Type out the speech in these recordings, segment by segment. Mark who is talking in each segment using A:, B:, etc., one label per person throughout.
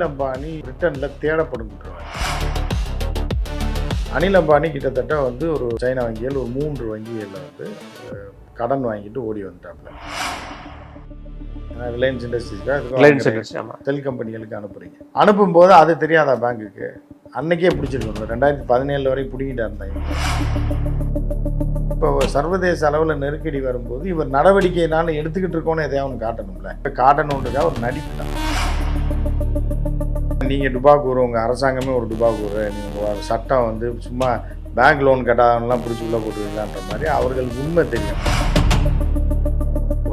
A: அனில் அம்பானி பிரிட்டனில் தேடப்படும் குற்றவாளி அனில் அம்பானி கிட்டத்தட்ட வந்து ஒரு சைனா வங்கிகள் ஒரு மூன்று வங்கிகளில் வந்து கடன் வாங்கிட்டு ஓடி வந்துட்டாப்புல ரிலையன்ஸ் இண்டஸ்ட்ரீஸ்க்கு செல் கம்பெனிகளுக்கு அனுப்புறீங்க. அனுப்பும்போது அது தெரியாதா பேங்க்குக்கு அன்னைக்கே பிடிச்சிருக்கணும் ரெண்டாயிரத்தி பதினேழு வரை பிடிங்கிட்டா இருந்தாங்க இப்போ சர்வதேச அளவில் நெருக்கடி வரும்போது இவர் நடவடிக்கைனால எடுத்துக்கிட்டு இருக்கோன்னு எதையாவது காட்டணும்ல. இப்போ காட்டணுன்றதுக்காக ஒரு நடிப்பு தான். நீங்கள் டுபாக்கூர் உங்கள் அரசாங்கமே ஒரு டுபாக்கூர் நீங்கள் சட்டம் வந்து சும்மா பேங்க் லோன் கட்டாதவங்கலாம் பிடிச்சி உள்ளே போட்டுருவீங்களான்ற மாதிரி அவர்களுக்கு உண்மை தெரியும்.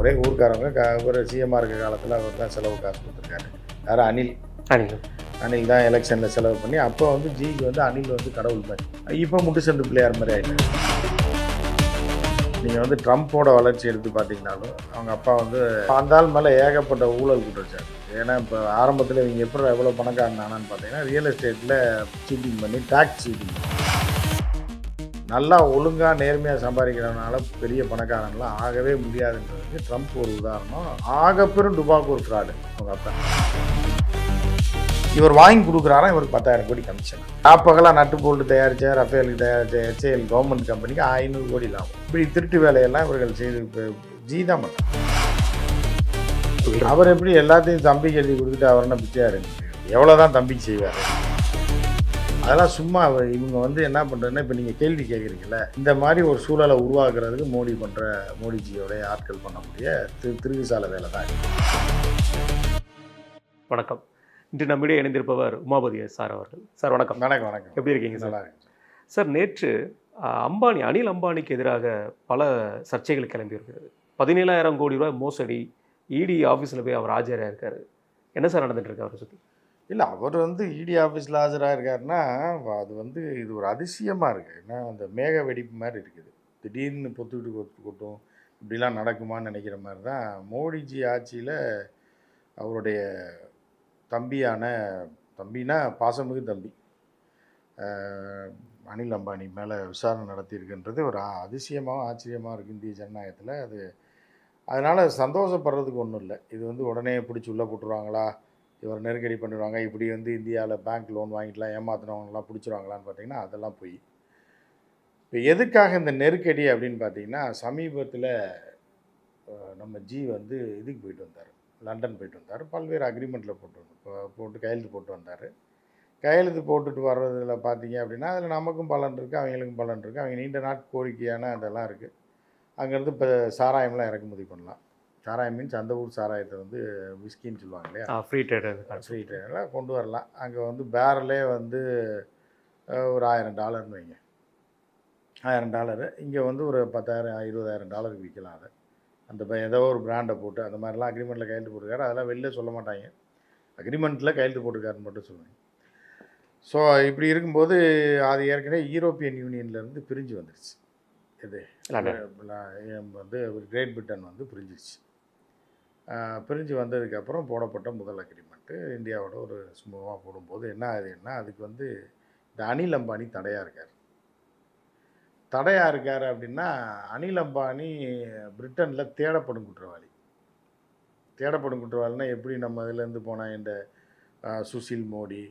A: ஒரே ஊர்க்காரங்க க ஒரு சிஎம்மாக இருக்க காலத்தில் அவர் தான் செலவு காசு கொடுத்துருக்காரு. யார்? அனில்.
B: அனில்.
A: அனில் தான் எலெக்ஷனில் செலவு பண்ணி அப்போ வந்து ஜிக்கு வந்து அனில் வந்து கடவுள் மாதிரி. இப்போ முட்டு சந்து பிள்ளையார் மாதிரி ஆயிட்டாரு. நீங்கள் வந்து ட்ரம்ப்போட வளர்ச்சி எடுத்து பார்த்தீங்கன்னாலும் அவங்க அப்பா வந்து அந்த ஆள் மேலே ஏகப்பட்ட ஊழல் குற்றச்சாட்டு. ஏன்னா இப்போ ஆரம்பத்தில் இவங்க எப்படி எவ்வளோ பணக்காரன் பார்த்தீங்கன்னா ரியல் எஸ்டேட்டில் சீட்டிங் பண்ணி டேக்ஸ் சீட்டிங் நல்லா ஒழுங்காக நேர்மையாக சம்பாதிக்கிறதுனால பெரிய பணக்காரன்லாம் ஆகவே முடியாதுன்றதுக்கு ட்ரம்ப் ஒரு உதாரணம். ஆகப்பெரும் டுபாக்கு ஒரு ஃப்ராடு அவங்க அப்பா. இவர் வாங்கி கொடுக்குறாராம் இவருக்கு பத்தாயிரம் கோடி கமிஷன். நாற்பகலாக நட்டு போல்ட்டு தயாரித்த ரஃபேலுக்கு தயாரித்த ஹெச்ஏஎல் கவர்மெண்ட் கம்பெனிக்கு ஐநூறு கோடி லாபம். இப்படி திருட்டு வேலையெல்லாம் இவர்கள் செய்து ஜி தான் பண்றாங்க. அவர் எப்படி எல்லாத்தையும் தம்பிக்கு எழுதி கொடுத்துட்டு அவர் என்ன பிச்சையா இருக்கு எவ்வளோ தான் தம்பிக்கு செய்வார்? அதெல்லாம் சும்மா அவர் இவங்க வந்து என்ன பண்ணுறதுன்னா இப்போ நீங்கள் கேள்வி கேட்குறீங்கள இந்த மாதிரி ஒரு சூழலை உருவாக்குறதுக்கு மோடி பண்ணுற மோடிஜியோடைய ஆட்கள் பண்ணக்கூடிய திரு திருவிசால வேலை தான்
B: வணக்கம். இன்று நம்மிடையே இணைந்திருப்பவர் உமாபதி சார் அவர்கள். சார் வணக்கம்.
A: வணக்கம் வணக்கம்.
B: எப்படி இருக்கீங்க சார்? சார். நேற்று அம்பானி அனில் அம்பானிக்கு எதிராக பல சர்ச்சைகள் கிளம்பி இருக்கிறது. பதினேழாயிரம் கோடி ரூபாய் மோசடி இடி ஆஃபீஸில் போய் அவர் ஆஜராக இருக்காரு. என்ன சார் நடந்துட்டு இருக்கு அவரை சுற்றி
A: இல்லை அவர் வந்து இடி ஆஃபீஸில் ஆஜராக இருக்காருன்னா அது வந்து இது ஒரு அதிசயமாக இருக்குது ஏன்னா அந்த மேக வெடிப்பு மாதிரி இருக்குது. திடீர்னு பொத்துக்கிட்டு கொத்து கொட்டும் இப்படிலாம் நடக்குமான்னு நினைக்கிற மாதிரி தான் மோடிஜி ஆட்சியில் அவருடைய தம்பியான தம்பினா பாசமிகு தம்பி. அனில் அம்பானி மேலே விசாரணை நடத்தியிருக்குன்றது. ஒரு அதிசயமாக அதிசயமாகவும் ஆச்சரியமாக இருக்குது இந்திய ஜனநாயகத்தில். அது அதனால் சந்தோஷப்படுறதுக்கு ஒன்றும் இல்லை. இது வந்து உடனே பிடிச்சி உள்ளே போட்டுருவாங்களா? இவர் நெருக்கடி பண்ணிடுவாங்க. இப்படி வந்து இந்தியாவில் பேங்க் லோன் வாங்கிக்கலாம் ஏமாத்தினவங்களாம் பிடிச்சிருவாங்களான்னு பார்த்தீங்கன்னா அதெல்லாம் போய். இப்போ எதுக்காக இந்த நெருக்கடி அப்படின்னு பார்த்தீங்கன்னா சமீபத்தில் நம்ம ஜி வந்து இதுக்கு போயிட்டு வந்தார். லண்டன் போயிட்டு வந்தார். பல்வேறு அக்ரிமெண்ட்டில் போட்டு வந்து போட்டு கையெழுத்து போட்டு வந்தார். கையெழுத்து போட்டுட்டு வர்றதுல பார்த்தீங்க அப்படின்னா அதில் நமக்கும் பலன் இருக்குது அவங்களுக்கும் பலன் இருக்குது அவங்க நீண்ட நாட்டு கோரிக்கையான அதெல்லாம் இருக்குது அங்கேருந்து இப்போ சாராயம்லாம் இறக்குமதி பண்ணலாம். சாராயம் மீன்ஸ் அந்த ஊர் சாராயத்தை வந்து விஸ்கின்னு சொல்லுவாங்க இல்லையா?
B: ஃப்ரீ ட்ரேடர்
A: ஃப்ரீ ட்ரெயினில் கொண்டு வரலாம். அங்கே வந்து பேரலே வந்து ஒரு ஆயிரம் டாலர்னு வைங்க. ஆயிரம் டாலரு இங்கே வந்து ஒரு பத்தாயிரம் இருபதாயிரம் டாலருக்கு விற்கலாம் அதை. அந்த ப- ஏதோ ஒரு பிராண்டை போட்டு அந்த மாதிரிலாம் அக்ரிமெண்ட்டில் கையெழுத்து போட்டிருக்காரு. அதெல்லாம் வெளில சொல்ல மாட்டாங்க. அக்ரிமெண்ட்டில் கையெழுத்து போட்டிருக்காருன்னு மட்டும் சொல்லுவாங்க ஸோ இப்படி இருக்கும்போது அது ஏற்கனவே யூரோப்பியன் யூனியன்லேருந்து பிரிஞ்சு வந்துருச்சு. இது வந்து கிரேட் பிரிட்டன் வந்து பிரிஞ்சிருச்சு. பிரிஞ்சு வந்ததுக்கப்புறம் போடப்பட்ட முதல் அக்ரிமெண்ட்டு இந்தியாவோட ஒரு சுமூகமாக போடும்போது என்ன ஆகுதுன்னா அதுக்கு வந்து இந்த அனில் அம்பானி தடையாக இருக்கார். தடையாக இருக்கார் அப்படின்னா அனில் அம்பானி பிரிட்டனில் தேடப்படும் குற்றவாளி. தேடப்படும் குற்றவாளினா எப்படி நம்ம இதுலேருந்து போனால் இந்த சுசில் மோடி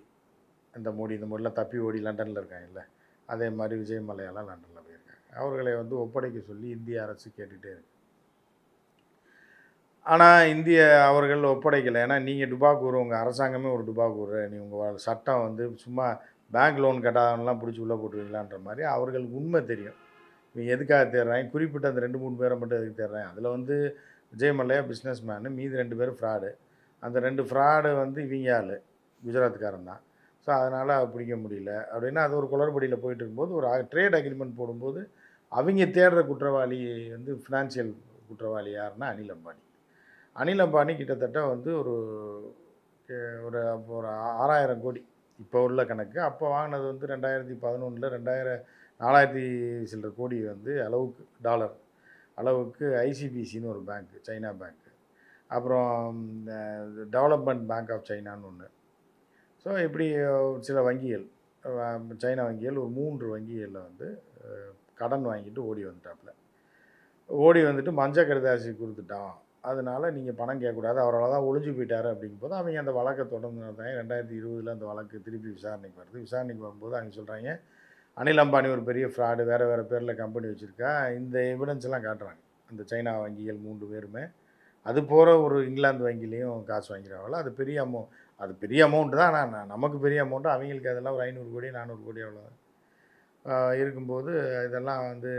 A: இந்த மோடி இந்த மோடிலாம் தப்பி ஓடி லண்டனில் இருக்காங்கல்ல அதே மாதிரி விஜய் மலையாலாம் லண்டனில் போயிருக்காங்க. அவர்களை வந்து ஒப்படைக்க சொல்லி இந்திய அரசு கேட்டுகிட்டே இருக்கு. ஆனால் இந்திய அவர்கள் ஒப்படைக்கலை. ஏன்னா நீங்கள் டுபாக்கூர் உங்கள் அரசாங்கமே ஒரு டுபாக்கூர் நீ உங்கள் சட்டம் வந்து சும்மா பேங்க் லோன் கட்டாதவங்கலாம் பிடிச்சி உள்ளே போட்டுருவீங்களான்ற மாதிரி அவர்களுக்கு உண்மை தெரியும். இவங்க எதுக்காக தேடுறாங்க குறிப்பிட்ட அந்த ரெண்டு மூணு பேரை மட்டும் எதுக்கு தேடுறாங்க அதில் வந்து விஜய் மல்லையா பிஸ்னஸ் மேனு மீதி ரெண்டு பேரும் ஃப்ராடு அந்த ரெண்டு ஃப்ராடு வந்து இவங்க ஆள். குஜராத்துக்காரன் தான். ஸோ அதனால் பிடிக்க முடியல. அப்படின்னா அது ஒரு குளறுபடியில் போயிட்டு இருக்கும்போது ஒரு ட்ரேட் அக்ரிமெண்ட் போடும்போது அவங்க தேடுற குற்றவாளி வந்து ஃபினான்ஷியல் குற்றவாளி யாருன்னா அனில் அம்பானி. அனில் அம்பானி கிட்டத்தட்ட வந்து ஒரு ஒரு ஒரு ஆறாயிரம் கோடி. இப்போ உள்ள கணக்கு. அப்போ வாங்கினது வந்து ரெண்டாயிரத்தி பதினொன்றில் ரெண்டாயிரம் நாலாயிரத்தி சில்லற கோடி வந்து அளவுக்கு டாலர். அளவுக்கு ஐசிபிசின்னு ஒரு பேங்க் சைனா பேங்க். அப்புறம் டெவலப்மெண்ட் பேங்க் ஆஃப் சைனான்னு ஒன்று ஸோ இப்படி சில வங்கிகள் சைனா வங்கிகள் ஒரு மூன்று வங்கிகளில் வந்து கடன் வாங்கிட்டு ஓடி வந்துட்டாப்புல. ஓடி வந்துட்டு மஞ்ச கடுதாசி கொடுத்துட்டான். அதனால நீங்கள் பணம் கேட்கக்கூடாது. அவரால் தான் ஒழிஞ்சு போயிட்டார் அப்படிங்கும் அப்படிங்கும்போது அவங்க அந்த வழக்கை தொடர்ந்து நடந்தாங்க ரெண்டாயிரத்தி இருபதில் அந்த வழக்கு திருப்பி விசாரணைக்கு வருது. விசாரணைக்கு வரும்போது அவங்க சொல்கிறாங்க அனில் அம்பானி ஒரு பெரிய ஃப்ராடு வேறு வேறு பேரில் கம்பெனி வச்சுருக்கா. இந்த எவிடன்ஸ்லாம் காட்டுறாங்க. அந்த சைனா வங்கிகள் மூன்று பேருமே. அது போகிற ஒரு இங்கிலாந்து வங்கிலையும் காசு வாங்கிறாங்களோ அது பெரிய அமௌண்ட் அது பெரிய அமௌண்ட்டு தான். ஆனால் நமக்கு பெரிய அமௌண்ட்டு அவங்களுக்கு அதெல்லாம் ஒரு ஐநூறு கோடி நானூறு கோடி அவ்வளோதான் இருக்கும்போது இதெல்லாம் வந்து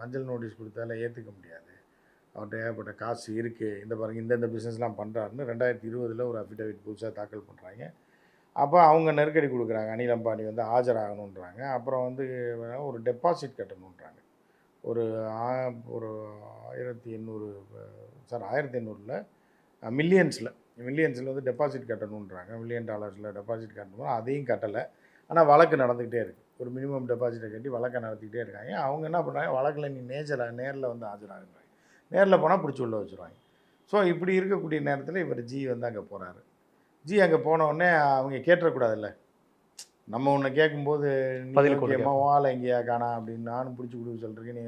A: மஞ்சள் நோட்டீஸ் கொடுத்தால ஏற்றுக்க முடியாது. அவர்கிட்ட ஏகப்பட்ட காசு இருக்குது இந்த பாருங்க இந்தந்த பிஸ்னஸ்லாம் பண்ணுறாருன்னு ரெண்டாயிரத்தி இருபதில் ஒரு அஃபிடவிட் புதுசாக தாக்கல் பண்ணுறாங்க அப்போ அவங்க நெருக்கடி கொடுக்குறாங்க. அனில் அம்பானி வந்து ஆஜராகணுன்றாங்க அப்புறம் வந்து ஒரு டெபாசிட் கட்டணுன்றாங்க ஒரு ஆ- ஒரு ஆயிரத்தி எண்ணூறு சார் ஆயிரத்தி எண்ணூறில் மில்லியன்ஸில் மில்லியன்ஸில் வந்து டெபாசிட் கட்டணுன்றாங்க மில்லியன் டாலர்ஸில் டெபாசிட் கட்டணும் அதையும் கட்டலை. ஆனால் வழக்கு நடந்துக்கிட்டே இருக்குது ஒரு மினிமம் டெபாசிட்டை கட்டி வழக்கை நடத்திக்கிட்டே இருக்காங்க. அவங்க என்ன பண்ணுறாங்க வழக்கில் நீ நேச்சராக நேரில் வந்து ஆஜராகிறாங்க. நேரில் போனால் பிடிச்சி உள்ள வச்சுருவாங்க. ஸோ இப்படி இருக்கக்கூடிய நேரத்தில் இவர் ஜி வந்து அங்கே போகிறாரு ஜி அங்கே போன உடனே அவங்க கேட்டுறக்கூடாதுல்ல. நம்ம ஒன்று கேட்கும்போது
B: பதில்.
A: ஓகேம்மா வாழை எங்கேயா காணா அப்படின்னு நானும் பிடிச்சி கொடுக்க சொல்கிறேன் நீ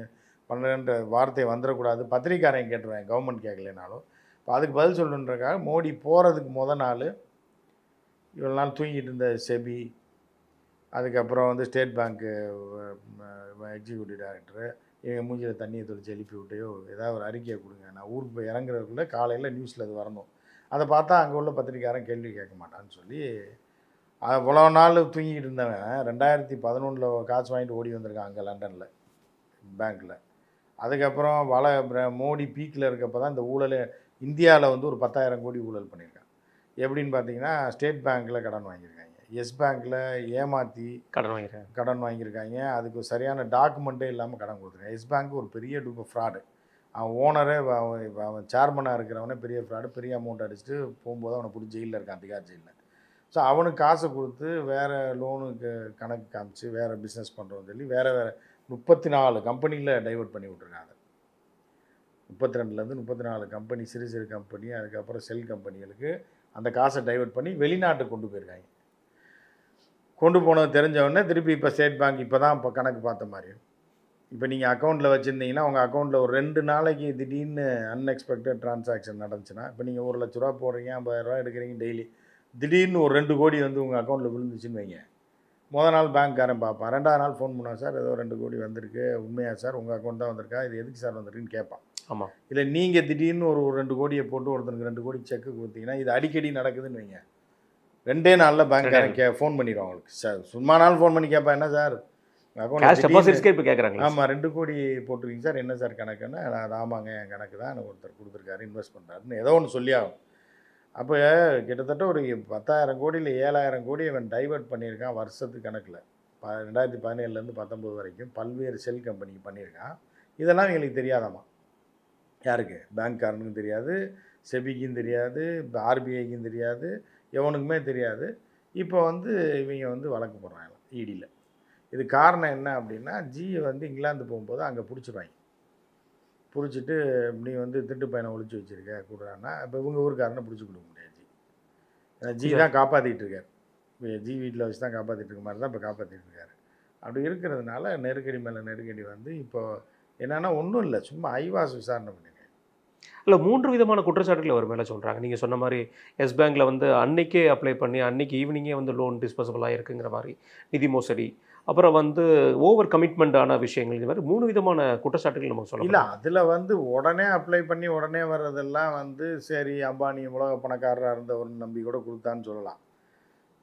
A: பண்ணுறேன்ற வார்த்தை வந்துடக்கூடாது பத்திரிக்காரன் கேட்டுருவேன் கவர்மெண்ட் கேட்கலனாலும் இப்போ அதுக்கு பதில் சொல்லணுன்றக்காக மோடி போகிறதுக்கு முத நாள் இவ்வளோ நாள் தூங்கிட்டு இருந்த செபி அதுக்கப்புறம் வந்து ஸ்டேட் பேங்க்கு எக்ஸிக்யூட்டிவ் டைரக்டரு எங்கள் மூஞ்சியில் தண்ணியை தெளிச்சு எழுப்பி விட்டையோ ஏதாவது ஒரு அறிக்கையை கொடுங்க. நான் ஊருக்கு போய் இறங்குறதுக்குள்ளே காலையில் நியூஸில் அது வரணும். அதை பார்த்தா அங்கே உள்ள பத்திரிக்காரன் கேள்வி கேட்க மாட்டான்னு சொல்லி அவ்வளோ நாள் தூங்கிட்டு இருந்தவன் ரெண்டாயிரத்தி பதினொன்றில் காசு வாங்கிட்டு ஓடி வந்திருக்கான் அங்கே லண்டனில் பேங்க்கில் அதுக்கப்புறம் வள மோடி பீக்கில் இருக்கப்போ தான் இந்த ஊழல் இந்தியாவில் வந்து ஒரு பத்தாயிரம் கோடி ஊழல் பண்ணியிருக்கான். எப்படின்னு பார்த்தீங்கன்னா ஸ்டேட் பேங்க்கில் கடன் வாங்கியிருக்கேன். எஸ் பேங்க்கில் ஏமாற்றி
B: கடன் வாங்கிறேன்
A: கடன் வாங்கியிருக்காங்க. அதுக்கு சரியான டாக்குமெண்ட்டே இல்லாமல் கடன் கொடுத்துருக்காங்க. எஸ் பேங்க் ஒரு பெரிய டூப்ப ஃப்ராடு அவன் ஓனரே அவன் சேர்மனாக இருக்கிறவனே பெரிய ஃப்ராடு பெரிய அமௌண்ட் அடிச்சுட்டு போகும்போது அவனை பிடிச்சி ஜெயிலில் இருக்கான் திகார் ஜெயிலில். ஸோ அவனுக்கு காசை கொடுத்து வேறு லோனுக்கு கணக்கு காமிச்சு வேறு பிஸ்னஸ் பண்ணுறோன்னு சொல்லி வேறு வேறு முப்பத்தி நாலு கம்பெனியில் டைவர்ட் பண்ணி விட்ருக்காங்க முப்பத்தி ரெண்டுலேருந்து முப்பத்தி நாலு கம்பெனி சிறு சிறு கம்பெனி அதுக்கப்புறம் செல் கம்பெனிகளுக்கு அந்த காசை டைவர்ட் பண்ணி வெளிநாட்டுக்கு கொண்டு போயிருக்காங்க. கொண்டு போனது தெரிஞ்ச உடனே திருப்பி இப்போ ஸ்டேட் பேங்க் இப்போ தான் இப்போ கணக்கு பார்த்த மாதிரி. இப்போ நீங்கள் அக்கௌண்ட்டில் வச்சுருந்தீங்கன்னா உங்கள் அக்கௌண்ட்டில் ஒரு ரெண்டு நாளைக்கு திடீர்னு அன்எக்ஸ்பெக்டட் டிரான்சாக்ஷன் நடந்துச்சுன்னா இப்போ நீங்கள் ஒரு லட்ச ரூபா போடுறீங்க ஐம்பதாயிரம் ரூபா எடுக்கிறீங்க டெய்லி திடீர்னு ஒரு ரெண்டு கோடி வந்து உங்கள் அக்கௌண்ட்டில் விழுந்துச்சுன்னு வைங்க. முத நாள் பேங்க்காரன் பார்ப்பான். ரெண்டாவது நாள் ஃபோன் பண்ணுவான் சார் ஏதோ ரெண்டு கோடி வந்திருக்கு. உண்மையா சார்? உங்கள் அக்கௌண்ட் தான் வந்திருக்கா? இது எதுக்கு சார் வந்திருக்குன்னு கேட்பான்.
B: ஆமாம்
A: இல்லை நீங்கள் திடீர்னு ஒரு ஒரு ரெண்டு கோடியை போட்டு ஒருத்தனுக்கு ரெண்டு கோடி செக்கு கொடுத்தீங்கன்னா இது அடிக்கடி நடக்குதுன்னு வைங்க. ரெண்டே நாளில் பேங்க்காரன் கே ஃபோன் பண்ணிடுவான் அவங்களுக்கு. சார் சும்மா நாள் ஃபோன் பண்ணி கேட்பேன் என்ன சார்?
B: கேஷ் டெபாசிட்ஸ்க்கே இப்போ கேட்குறாங்க
A: ஆமாம் ரெண்டு கோடி போட்டிருக்கீங்க சார். என்ன சார் கணக்குன்னு ஆமாங்க என் கணக்கு தான். எனக்கு ஒருத்தர் கொடுத்துருக்காரு இன்வெஸ்ட் பண்ணுறாருன்னு ஏதோ ஒன்று சொல்லி ஆகும் அப்போ கிட்டத்தட்ட ஒரு பத்தாயிரம் கோடியில் ஏழாயிரம் கோடி அவன் டைவர்ட் பண்ணியிருக்கான் வருஷத்துக்கு கணக்கில். ப ரெண்டாயிரத்தி பதினேழுலேருந்து பத்தொம்போது வரைக்கும் பல்வேறு செல் கம்பெனிக்கு பண்ணியிருக்கான். இதெல்லாம் எங்களுக்கு தெரியாதாம்மா யாருக்கு? பேங்க்காரனுக்கும் தெரியாது செபிக்கும் தெரியாது ஆர்பிஐக்கும் தெரியாது எவனுக்குமே தெரியாது. இப்போ வந்து இவங்க வந்து வழக்கு போடுறாங்க ஈடியில் இது காரணம் என்ன அப்படின்னா ஜி வந்து இங்கிலாந்து போகும்போது அங்கே பிடிச்சிருவாங்க. பிடிச்சிட்டு நீ வந்து திட்டு பையனை ஒழிச்சு வச்சிருக்க கூடாதுன்னா இப்போ இவங்க ஊருக்காரனை பிடிச்சி கொடுக்க முடியாது ஜி ஏன்னா ஜி தான் காப்பாற்றிட்டு இருக்கார். இப்போ ஜி வீட்டில் வச்சு தான் காப்பாற்றிட்டு இருக்க மாதிரி தான் இப்போ காப்பாற்றிட்டு இருக்காரு. அப்படி இருக்கிறதுனால நெருக்கடி மேலே நெருக்கடி வந்து இப்போ என்னென்னா ஒன்றும் இல்லை. சும்மா ஐவாஸ் விசாரணை பண்ணிருக்காங்க
B: இல்லை மூன்று விதமான குற்றச்சாட்டுகள் அவர் மேலே சொல்கிறாங்க நீங்கள் சொன்ன மாதிரி எஸ் பேங்க்கில் வந்து அன்னைக்கே அப்ளை பண்ணி அன்னைக்கு ஈவினிங்கே வந்து லோன் டிஸ்போசபிளாக இருக்குங்கிற மாதிரி நிதி மோசடி. அப்புறம் வந்து ஓவர் கமிட்மெண்ட் ஆன விஷயங்கள் இந்த மாதிரி மூணு விதமான குற்றச்சாட்டுகள் நமக்கு
A: இல்லை
B: சொல்லலாம்
A: அதில் வந்து உடனே அப்ளை பண்ணி உடனே வர்றதெல்லாம் வந்து சரி அம்பானி உலக பணக்காரராக இருந்தவர்னு நம்பி கூட கொடுத்தான்னு சொல்லலாம்.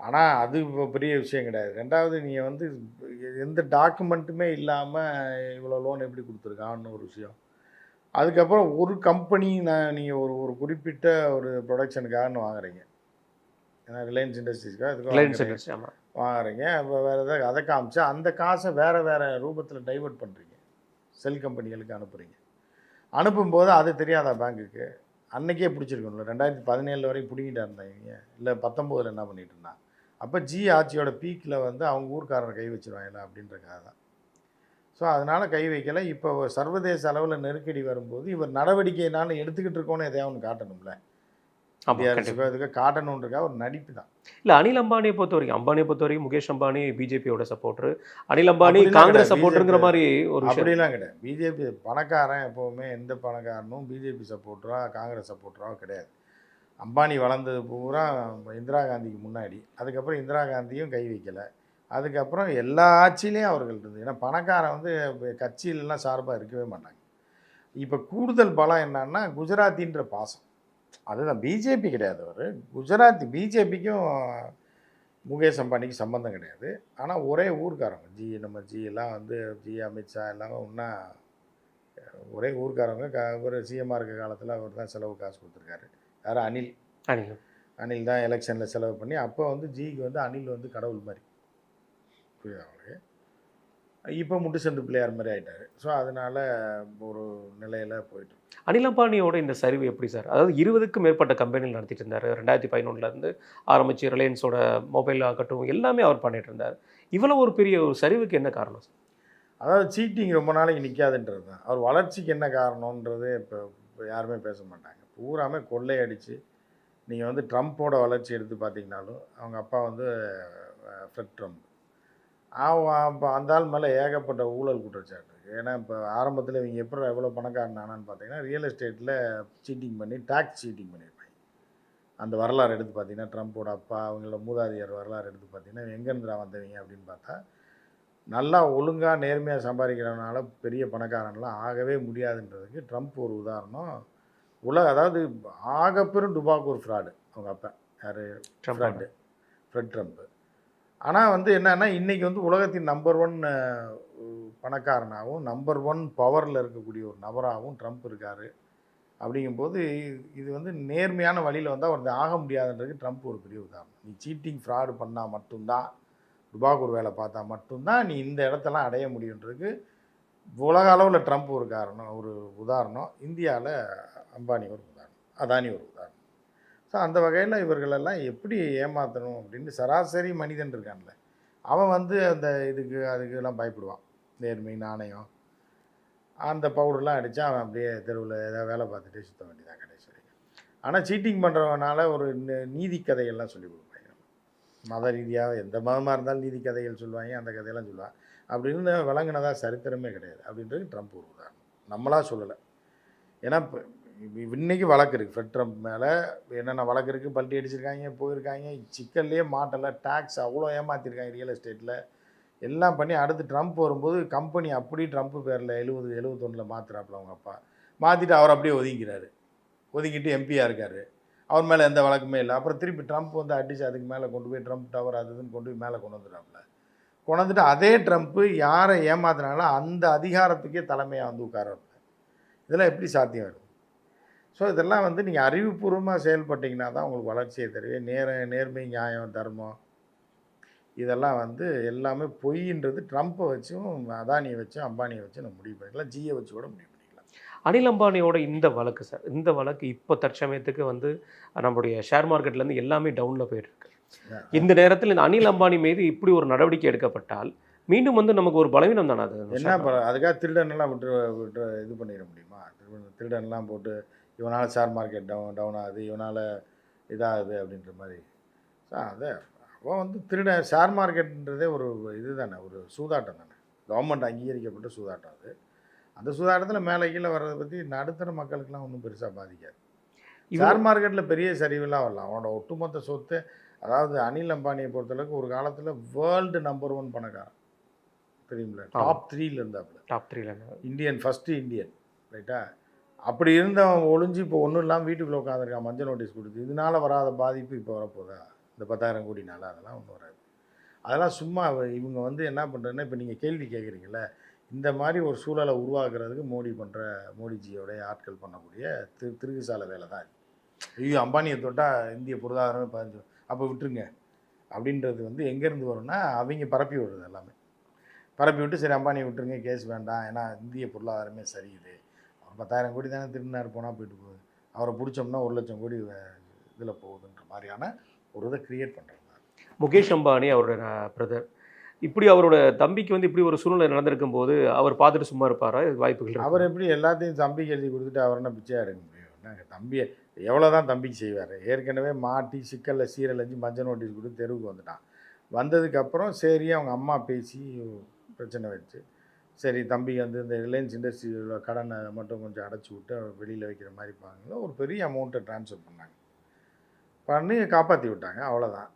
A: ஆனால் அது இப்போ பெரிய விஷயம் கிடையாது. ரெண்டாவது நீங்கள் வந்து எந்த டாக்குமெண்ட்டுமே இல்லாமல் இவ்வளோ லோன் எப்படி கொடுத்துருக்கான்னு ஒரு விஷயம். அதுக்கப்புறம் ஒரு கம்பெனி நான் நீங்கள் ஒரு ஒரு குறிப்பிட்ட ஒரு ப்ரொடக்ஷனுக்காகன்னு வாங்குறீங்க. ஏன்னா ரிலையன்ஸ் இண்டஸ்ட்ரீஸ்க்காக இதுக்கு
B: ரிலையன்ஸ். இண்டஸ்ட்ரி ஆமாம்
A: வாங்குறீங்க. இப்போ வேறு ஏதாவது அதை காமிச்சு அந்த காசை வேறு வேறு ரூபத்தில் டைவர்ட் பண்ணுறீங்க செல் கம்பெனிகளுக்கு அனுப்புகிறீங்க அனுப்பும்போது அது தெரியாதா பேங்க்குக்கு அன்னைக்கே பிடிச்சிருக்கணும்ல. ரெண்டாயிரத்தி பதினேழு வரைக்கும் பிடிங்கிட்டா இருந்தாங்க. இல்லை பத்தொம்போதில் என்ன பண்ணிட்டு இருந்தான்? அப்போ ஜி ஆட்சியோட பீக்கில் வந்து அவங்க ஊர்க்காரர் கை வச்சிருவாங்கல்ல அப்படின்றக்காக தான் ஸோ அதனால் கை வைக்கல. இப்போ சர்வதேச அளவில் நெருக்கடி வரும்போது இவர் நடவடிக்கைனால எடுத்துக்கிட்டு இருக்கோன்னு எதையாவது ஒன்று காட்டணும்ல. இதுக்கோ காட்டணுன்றக்கா ஒரு நடிப்பு தான்.
B: இல்லை அனில் அம்பானியை பொறுத்த வரைக்கும் அம்பானியை பொறுத்த வரைக்கும் முகேஷ் அம்பானி பிஜேபியோட சப்போர்ட்டர் அனில் அம்பானி காங்கிரஸ்
A: BJP
B: மாதிரி ஒரு
A: அப்படிலாம் கிடையாது. பிஜேபி பணக்காரன் எப்போவுமே எந்த பணக்காரனும் பிஜேபி சப்போர்ட்டரா காங்கிரஸ் சப்போர்ட்டரோ கிடையாது. அம்பானி வளர்ந்தது பூரா இந்திரா காந்திக்கு முன்னாடி. அதுக்கப்புறம் இந்திரா காந்தியும் கை வைக்கலை. அதுக்கப்புறம் எல்லா ஆட்சியிலையும் அவர்கள் இருந்தது. ஏன்னா பணக்காரன் வந்து கட்சியிலலாம் சார்பாக இருக்கவே மாட்டாங்க. இப்போ கூடுதல் பலம் என்னன்னா குஜராத்தின்ற பாசம். அதுதான் பிஜேபி கிடையாது அவர். குஜராத்தி பிஜேபிக்கும் முகேஷ் அம்பானிக்கு சம்மந்தம் கிடையாது. ஆனால் ஒரே ஊர்க்காரங்க ஜி நம்ம ஜி எல்லாம் வந்து ஜி அமித்ஷா எல்லாமே ஒன்றா ஒரே ஊர்க்காரங்க க ஒரு சிஎம்ஆர் இருக்க காலத்தில் அவர் தான் செலவு காசு கொடுத்துருக்காரு. யார்? அனில்.
B: அனில்.
A: அனில் தான் எலெக்ஷனில் செலவு பண்ணி அப்போ வந்து ஜிக்கு வந்து அனில் வந்து கடவுள் மாதிரி. புரியுதா அவங்களுக்கு இப்போ முட்டுச்சந்து பிள்ளையார் மாதிரி ஆயிட்டாரு. ஸோ அதனால ஒரு நிலையில் போயிட்டு.
B: அனில் அம்பானியோட இந்த சரிவு எப்படி சார்? அதாவது இருபதுக்கும் மேற்பட்ட கம்பெனிகள் நடத்திட்டு இருந்தார். ரெண்டாயிரத்தி பதினொன்றுலேருந்து ஆரம்பிச்சு ரிலையன்ஸோட மொபைல் ஆகட்டும் எல்லாமே அவர் பண்ணிட்டு இருந்தார். இவ்வளோ ஒரு பெரிய ஒரு சரிவுக்கு என்ன காரணம் சார்?
A: அதாவது சீட்டிங் ரொம்ப நாளைக்கு நிற்காதுன்றது தான். அவர் வளர்ச்சிக்கு என்ன காரணன்றது இப்போ யாருமே பேச மாட்டாங்க. பூராமே கொள்ளையடிச்சு. நீங்கள் வந்து ட்ரம்ப்போட வளர்ச்சி எடுத்து பார்த்தீங்கனாலும் அவங்க அப்பா வந்து ஃப்ரெட் ட்ரம்ப் அப்போ அந்த ஆள் மேலே ஏகப்பட்ட ஊழல் குற்றச்சாட்டு. இருக்கு. ஏன்னா இப்போ ஆரம்பத்தில் இவங்க எப்படி எவ்வளோ பணக்காரன் ஆனான்னு பார்த்தீங்கன்னா ரியல் எஸ்டேட்டில் சீட்டிங் பண்ணி டேக்ஸ் சீட்டிங் பண்ணியிருப்பாங்க அந்த வரலாறு எடுத்து பார்த்தீங்கன்னா ட்ரம்ப்போட அப்பா அவங்களோட மூதாதையர் வரலாறு எடுத்து பார்த்தீங்கன்னா எங்கேருந்துடா வந்தவங்க அப்படின்னு பார்த்தா நல்லா ஒழுங்காக நேர்மையாக சம்பாதிக்கிறவனால பெரிய பணக்காரன்லாம் ஆகவே முடியாதுன்றதுக்கு ட்ரம்ப் ஒரு உதாரணம். உலக அதாவது ஆகப்பெரும் டுபாக்கு ஒரு ஃப்ராடு அவங்க அப்பா. யார்? ஃப்ரெண்டு ஃப்ரெட் ட்ரம்ப்பு ஆனால் வந்து என்னென்னா இன்றைக்கி வந்து உலகத்தின் நம்பர் ஒன் பணக்காரனாகவும் நம்பர் ஒன் பவரில் இருக்கக்கூடிய ஒரு நபராகவும் ட்ரம்ப் இருக்கார். அப்படிங்கும்போது இது வந்து நேர்மையான வழியில் வந்தால் அவர் ஆக முடியாதுன்றதுக்கு ட்ரம்ப் ஒரு பெரிய உதாரணம். நீ சீட்டிங் ஃப்ராடு பண்ணால் மட்டும்தான் டுபாக் ஒரு வேலை பார்த்தா மட்டும்தான் நீ இந்த இடத்தெல்லாம் அடைய முடியுன்றதுக்கு உலக அளவில் ட்ரம்ப் ஒரு காரணம் ஒரு உதாரணம். இந்தியாவில் அம்பானி ஒரு உதாரணம் அதானி ஒரு உதாரணம். ஸோ அந்த வகையில் இவர்களெல்லாம் எப்படி ஏமாற்றணும் அப்படின்னு சராசரி மனிதன் இருக்கான்ல. அவன் வந்து அந்த இதுக்கு அதுக்கெல்லாம் பயப்படுவான். நேர்மை நாணயம். அந்த பவுடர்லாம் அடித்தா அவன் அப்படியே தெருவில் ஏதாவது வேலை பார்த்துட்டே சுத்த வேண்டியதான் கடைசி வரைக்கும். ஆனால் சீட்டிங் பண்ணுறவனால ஒரு நீதி கதைகள்லாம் சொல்லி கொடுப்பாங்க மத ரீதியாக எந்த மதமாக இருந்தாலும் நீதி கதைகள் சொல்லுவாங்க அந்த கதையெல்லாம் சொல்லுவாங்க அப்படின்னு விளங்கினதா சரித்திரமே கிடையாது. அப்படின்றது ட்ரம்ப் ஒரு உதாரணம். நம்மளாக சொல்லலை. ஏன்னா இப்போ இன்னைக்கு வழக்கு இருக்குது ஃப்ரெட் ட்ரம்ப் மேலே என்னென்ன வழக்கு இருக்குது பல்ட்டி அடிச்சிருக்காங்க போயிருக்காங்க சிக்கல்லையே மாட்டலை டேக்ஸ் அவ்வளோ ஏமாற்றிருக்காங்க ரியல் எஸ்டேட்டில் எல்லாம் பண்ணி அடுத்து ட்ரம்ப் வரும்போது கம்பெனி அப்படி ட்ரம்ப் பேரில் எழுபது எழுபத்தொன்னில் மாற்றுறாப்புல அவங்க அப்பா. மாற்றிட்டு அவர் அப்படியே ஒதுங்கிக்கிறாரு. ஒதுங்கிட்டு எம்பியாக இருக்கார். அவர் மேலே எந்த வழக்குமே இல்லை. அப்புறம் திருப்பி ட்ரம்ப் வந்து அடிச்சு அதுக்கு மேலே கொண்டு போய் ட்ரம்ப் டவர் அது இதுன்னு கொண்டு போய் மேலே கொண்டு வந்துடுறாப்புல. கொண்டு வந்துட்டு அதே ட்ரம்ப்பு யாரை ஏமாத்தினாலும் அந்த அதிகாரத்துக்கே தலைமையாக வந்து உட்காராப்புல இதெல்லாம் எப்படி சாத்தியம் வரும் ஸோ இதெல்லாம் வந்து நீங்கள் அறிவுபூர்வமாக செயல்பட்டீங்கன்னா தான் உங்களுக்கு வளர்ச்சியை தெரியும் நேர நேர்மை நியாயம் தர்மம். இதெல்லாம் வந்து எல்லாமே பொய்ன்றது ட்ரம்ப்பை வச்சும் அதானியை வச்சும் அம்பானியை வச்சும் நம்ம முடிவு பண்ணிக்கலாம். ஜியை வச்சு கூட முடிவு பண்ணிக்கலாம்.
B: அனில் அம்பானியோட இந்த வழக்கு சார் இந்த வழக்கு இப்போ தற்சமயத்துக்கு வந்து நம்மளுடைய ஷேர் மார்க்கெட்லேருந்து எல்லாமே டவுனில் போயிட்டு இருக்கு இந்த நேரத்தில் இந்த அனில் அம்பானி மீது இப்படி ஒரு நடவடிக்கை எடுக்கப்பட்டால் மீண்டும் வந்து நமக்கு ஒரு பலவீனம் தானே அது?
A: என்ன அதுக்காக திருடனெல்லாம் விட்டு விட்டு இது பண்ணிட முடியுமா? திருடன் திருடன்லாம் போட்டு இவனால் ஷேர் மார்க்கெட் டவுன் டவுன் ஆகுது இவனால் இதாகுது அப்படின்ற மாதிரி. ஸோ அதை அவன் வந்து திருடன் ஷேர் மார்க்கெட்ன்றதே ஒரு இது தானே ஒரு சூதாட்டம் தானே. கவர்மெண்ட் அங்கீகரிக்கப்பட்ட சூதாட்டம் அது. அந்த சூதாட்டத்தில் மேலே கீழே வர்றதை பற்றி நடுத்தர மக்களுக்கெல்லாம் ஒன்றும் பெருசாக பாதிக்காது. ஷேர் மார்க்கெட்டில் பெரிய சரிவுலாம் வரலாம். அவனோட ஒட்டுமொத்த சொத்து அதாவது அனில் அம்பானியை பொறுத்தளவுக்கு ஒரு காலத்தில் வேர்ல்டு நம்பர் ஒன் பணக்காரன். தெரியுமில்ல? டாப் த்ரீல இருந்தாப்புல.
B: டாப் த்ரீல
A: இந்தியன் ஃபஸ்ட்டு இந்தியன் ரைட்டா அப்படி இருந்தவன் ஒளிஞ்சு இப்போ ஒன்றும் இல்லாமல் வீட்டுக்குள்ளே உட்காந்துருக்கான் மஞ்சள் நோட்டீஸ் கொடுத்து. இதனால வராத பாதிப்பு இப்போ வரப்போதா இந்த பத்தாயிரம் கோடினால அதெல்லாம் ஒன்றும் வராது. அதெல்லாம் சும்மா இவங்க வந்து என்ன பண்ணுறதுன்னா இப்போ நீங்கள் கேள்வி கேட்குறீங்கள இந்த மாதிரி ஒரு சூழலை உருவாக்குறதுக்கு மோடி பண்ணுற மோடிஜியோடைய ஆட்கள் பண்ணக்கூடிய திரு திருகுசாலை வேலை தான் ஐயோ அம்பானியை தொட்டால் இந்திய பொருளாதாரமே பதினஞ்சு அப்போ விட்டுருங்க. அப்படின்றது வந்து எங்கேருந்து வரும்னா அவங்க பரப்பி விடுறது எல்லாமே. பரப்பி விட்டு சரி அம்பானியை விட்டுருங்க கேஸ் வேண்டாம். ஏன்னா இந்திய பொருளாதாரமே சரியுது பத்தாயிரம் கோடி தானே திருநார் போனால் போயிட்டு போகுது. அவரை பிடிச்சோம்னா ஒரு லட்சம் கோடி இதில் போகுதுன்ற மாதிரியான ஒரு இதை க்ரியேட் பண்ணுறது
B: முகேஷ் அம்பானி அவரோட பிரதர் இப்படி அவரோட தம்பிக்கு வந்து இப்படி ஒரு சூழ்நிலை நடந்திருக்கும் போது அவர் பார்த்துட்டு சும்மா இருப்பாரா? இது வாய்ப்புகள்?
A: அவர் எப்படி எல்லாத்தையும் தம்பிக்கு எழுதி கொடுத்துட்டு அவர் என்ன பிச்சையாக எடுக்க முடியும்? என்னங்க தம்பியை எவ்வளோ தான் தம்பிக்கு செய்வார். ஏற்கனவே மாட்டி சிக்கலில் சீரழிஞ்சு மஞ்சள் நோட்டீஸ் கொடுத்து தெருவுக்கு வந்துட்டான். வந்ததுக்கப்புறம் சரி அவங்க அம்மா பேசி பிரச்சனை வச்சு சரி தம்பி வந்து இந்த ரிலையன்ஸ் இண்டஸ்ட்ரியோட கடனை மட்டும் கொஞ்சம் அடைச்சி விட்டு வெளியில் வைக்கிற மாதிரி பாருங்களோ ஒரு பெரிய அமௌண்ட்டை ட்ரான்ஸ்ஃபர் பண்ணாங்க. பண்ணி காப்பாற்றி விட்டாங்க அவ்வளோதான்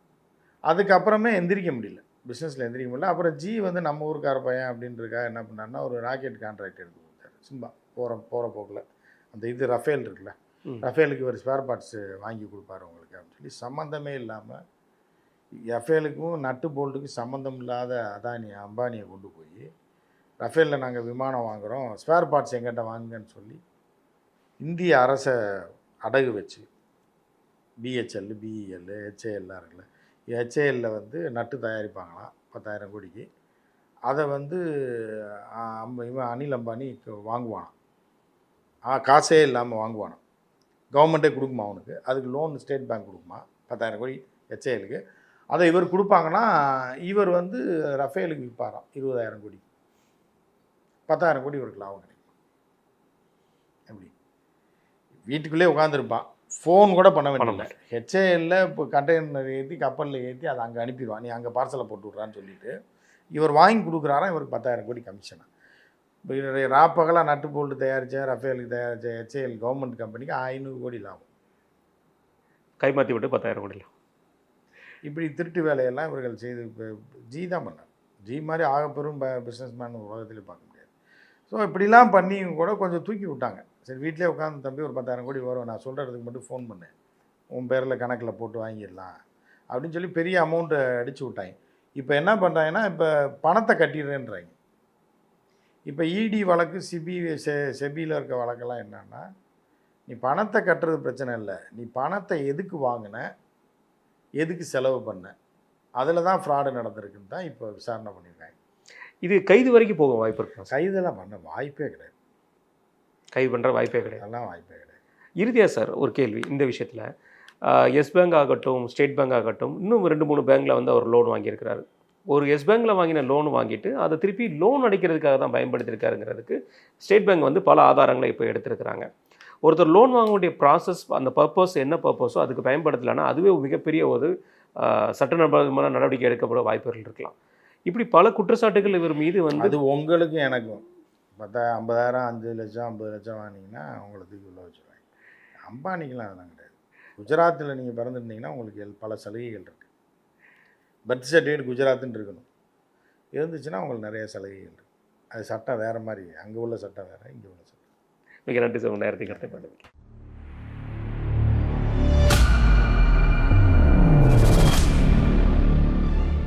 A: அதுக்கப்புறமே எந்திரிக்க முடியல. பிஸ்னஸில் எந்திரிக்க முடியல. அப்புறம் ஜி வந்து நம்ம ஊருக்கார பையன் அப்படின்றக்கா என்ன பண்ணாருன்னா ஒரு ராக்கெட் கான்ட்ராக்ட் எடுத்து கொடுத்தாரு. சும்மா போகிற போகிற போக்கில். அந்த இது ரஃபேல் இருக்குல்ல. ரஃபேலுக்கு ஒரு ஸ்பேர் பார்ட்ஸு வாங்கி கொடுப்பாரு உங்களுக்கு அப்படின்னு சொல்லி. சம்மந்தமே இல்லாமல் ரஃபேலுக்கும் நட்டு போல்ட்டுக்கும் சம்மந்தம் இல்லாத அதானி அம்பானியை கொண்டு போய் ரஃபேலில் நாங்கள் விமானம் வாங்குகிறோம் ஸ்பேர் பார்ட்ஸ் எங்கிட்ட வாங்குங்கன்னு சொல்லி இந்திய அரசை அடகு வச்சு பிஹெச்எல் பிஇஎல் ஹெச்ஏஎல்லாம் இருக்குல்ல ஹெச்ஏஎல்ல வந்து நட்டு தயாரிப்பாங்களாம் பத்தாயிரம் கோடிக்கு. அதை வந்து அம்ப- இவன் அனில் அம்பானி க- ஆ காசே இல்லாமல் வாங்குவானாம். கவர்மெண்ட்டே கொடுக்குமா அவனுக்கு? அதுக்கு லோன் ஸ்டேட் பேங்க் கொடுக்குமா? பத்தாயிரம் கோடி ஹெச்ஏஎலுக்கு அதை இவர் கொடுப்பாங்கன்னா இவர் வந்து ரஃபேலுக்கு விற்பாராம் இருபதாயிரம் கோடி பத்தாயிரம் கோடி இவருக்கு லாபம் கிடைக்கும் எப்படி? வீட்டுக்குள்ளே உட்காந்துருப்பான் ஃபோன் கூட பண்ண வேண்டியதில்லை. ஹெச்ஏஎல்ல இப்போ கண்டெய்னர் ஏற்றி கப்பலில் ஏற்றி அதை அங்கே அனுப்பிடுவான். நீ அங்கே பார்சலை போட்டு விட்றான்னு சொல்லிட்டு இவர் வாங்கி கொடுக்குறாராம் இவருக்கு பத்தாயிரம் கோடி கமிஷனா இப்போ இவர் ராப்பகலாக நட்டு போல்ட்டு தயாரித்த ரஃபேலுக்கு தயாரித்த ஹெச்ஏஎல் கவர்மெண்ட் கம்பெனிக்கு ஐநூறு கோடி லாபம்.
B: கைமாற்றி விட்டு பத்தாயிரம் கோடி
A: இப்படி திருட்டு வேலையெல்லாம் இவர்கள் செய்து இப்ப ஜி தான் பண்ணார். ஜி மாதிரி ஆகப்பெரும் பிஸ்னஸ் மேன் உலகத்திலே பார்க்க முடியாது ஸோ இப்படிலாம் பண்ணியும் கூட கொஞ்சம் தூக்கி விட்டாங்க. சரி வீட்டிலே உட்காந்து தம்பி ஒரு பத்தாயிரம் கோடி வரும். நான் சொல்கிறதுக்கு மட்டும் ஃபோன் பண்ணேன் உன் பேரில் கணக்கில் போட்டு வாங்கிடலாம். அப்படின்னு சொல்லி பெரிய அமௌண்ட்டை அடித்து விட்டாங்க. இப்போ என்ன பண்ணுறாங்கன்னா இப்போ பணத்தை கட்டிடுறேன்றாங்க. இப்போ இடி வழக்கு சிபி செ செபியில் இருக்க வழக்கெல்லாம் என்னன்னா நீ பணத்தை கட்டுறது பிரச்சனை இல்லை. நீ பணத்தை எதுக்கு வாங்கின? எதுக்கு செலவு பண்ண? அதில் தான் ஃப்ராடு நடந்திருக்குன்னு தான் இப்போ விசாரணை பண்ணியிருக்காங்க.
B: இது கைது வரைக்கும் போக வாய்ப்பு இருக்கா? சார்
A: கைதெல்லாம் பண்ண வாய்ப்பே கிடையாது.
B: கைது பண்ணுற வாய்ப்பே கிடையாது.
A: அதெல்லாம் வாய்ப்பே கிடையாது.
B: இறுதியாக சார் ஒரு கேள்வி. இந்த விஷயத்தில் எஸ் பேங்க் ஆகட்டும் ஸ்டேட் பேங்க் ஆகட்டும் இன்னும் ரெண்டு மூணு பேங்க்கில் வந்து அவர் லோன் வாங்கியிருக்கிறாரு. ஒரு எஸ் பேங்க்கில் வாங்கின லோன் வாங்கிட்டு அதை திருப்பி லோன் அடைக்கிறதுக்காக தான் பயன்படுத்தியிருக்காருங்கிறதுக்கு ஸ்டேட் பேங்க் வந்து பல ஆதாரங்களை இப்போ எடுத்திருக்கிறாங்க. ஒருத்தர் லோன் வாங்க வேண்டிய ப்ராசஸ் அந்த பர்பஸ் என்ன பர்பஸோ அதுக்கு பயன்படுத்தலைன்னா அதுவே மிகப்பெரிய ஒரு சட்டநபரமான நடவடிக்கை எடுக்கப்பட வாய்ப்புகள் இருக்கலாம். இப்படி பல குற்றச்சாட்டுகள் இவர் மீது வந்து
A: அது உங்களுக்கும் எனக்கும். பத்தா ஐம்பதாயிரம் அஞ்சு லட்சம் ஐம்பது லட்சம் வாங்கினீங்கன்னா உங்களை தூக்கி உள்ள வச்சுருவாங்க. அம்பானிக்கெலாம் அதெல்லாம் கிடையாது. குஜராத்தில் நீங்கள் பிறந்திருந்தீங்கன்னா உங்களுக்கு எல்- பல சலுகைகள் இருக்குது பர்த் சர்டிஃபிகேட் குஜராத்துன்னு இருக்கணும். இருந்துச்சுன்னா உங்களுக்கு நிறைய சலுகைகள் இருக்குது அது சட்டம் வேறு மாதிரி அங்கே உள்ள சட்டம் வேறு இங்கே உள்ள சட்டம்.
B: மிக நன்றி சார். நேரத்தை கருத்தை பண்ணுங்க